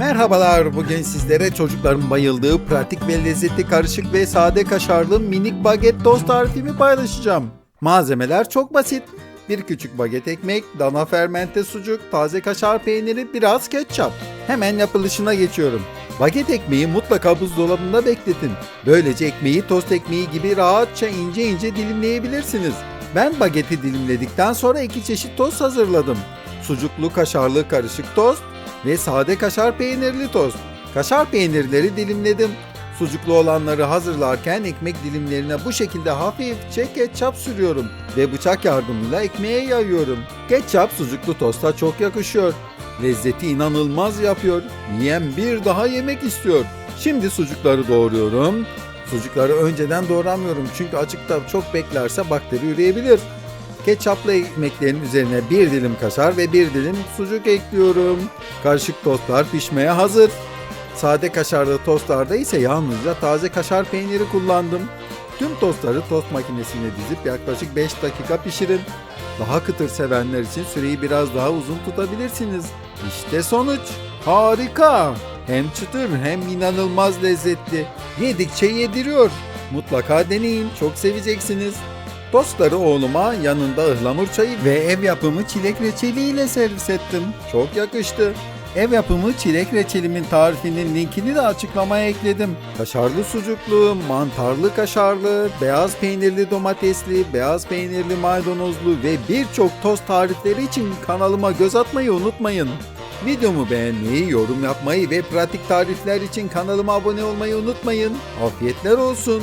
Merhabalar, bugün sizlere çocukların bayıldığı pratik ve lezzetli karışık ve sade kaşarlı minik baget tost tarifimi paylaşacağım. Malzemeler çok basit. Bir küçük baget ekmek, dana fermente sucuk, taze kaşar peyniri, biraz ketçap. Hemen yapılışına geçiyorum. Baget ekmeği mutlaka buzdolabında bekletin. Böylece ekmeği tost ekmeği gibi rahatça ince ince dilimleyebilirsiniz. Ben bageti dilimledikten sonra iki çeşit tost hazırladım. Sucuklu kaşarlı karışık tost ve sade kaşar peynirli tost. Kaşar peynirleri dilimledim. Sucuklu olanları hazırlarken ekmek dilimlerine bu şekilde hafifçe ketçap sürüyorum ve bıçak yardımıyla ekmeğe yayıyorum. Ketçap sucuklu tosta çok yakışıyor. Lezzeti inanılmaz yapıyor. Yiyen bir daha yemek istiyor. Şimdi sucukları doğruyorum. Sucukları önceden doğramıyorum çünkü açıkta çok beklerse bakteri üreyebilir. Ketçaplı ekmeklerin üzerine bir dilim kaşar ve bir dilim sucuk ekliyorum. Karışık tostlar pişmeye hazır. Sade kaşarlı tostlarda ise yalnızca taze kaşar peyniri kullandım. Tüm tostları tost makinesine dizip yaklaşık 5 dakika pişirin. Daha kıtır sevenler için süreyi biraz daha uzun tutabilirsiniz. İşte sonuç. Harika. Hem çıtır hem inanılmaz lezzetli. Yedikçe yediriyor. Mutlaka deneyin. Çok seveceksiniz. Tostları oğluma yanında ıhlamur çayı ve ev yapımı çilek reçeliyle servis ettim. Çok yakıştı. Ev yapımı çilek reçelimin tarifinin linkini de açıklamaya ekledim. Kaşarlı sucuklu, mantarlı kaşarlı, beyaz peynirli domatesli, beyaz peynirli maydanozlu ve birçok tost tarifleri için kanalıma göz atmayı unutmayın. Videomu beğenmeyi, yorum yapmayı ve pratik tarifler için kanalıma abone olmayı unutmayın. Afiyetler olsun.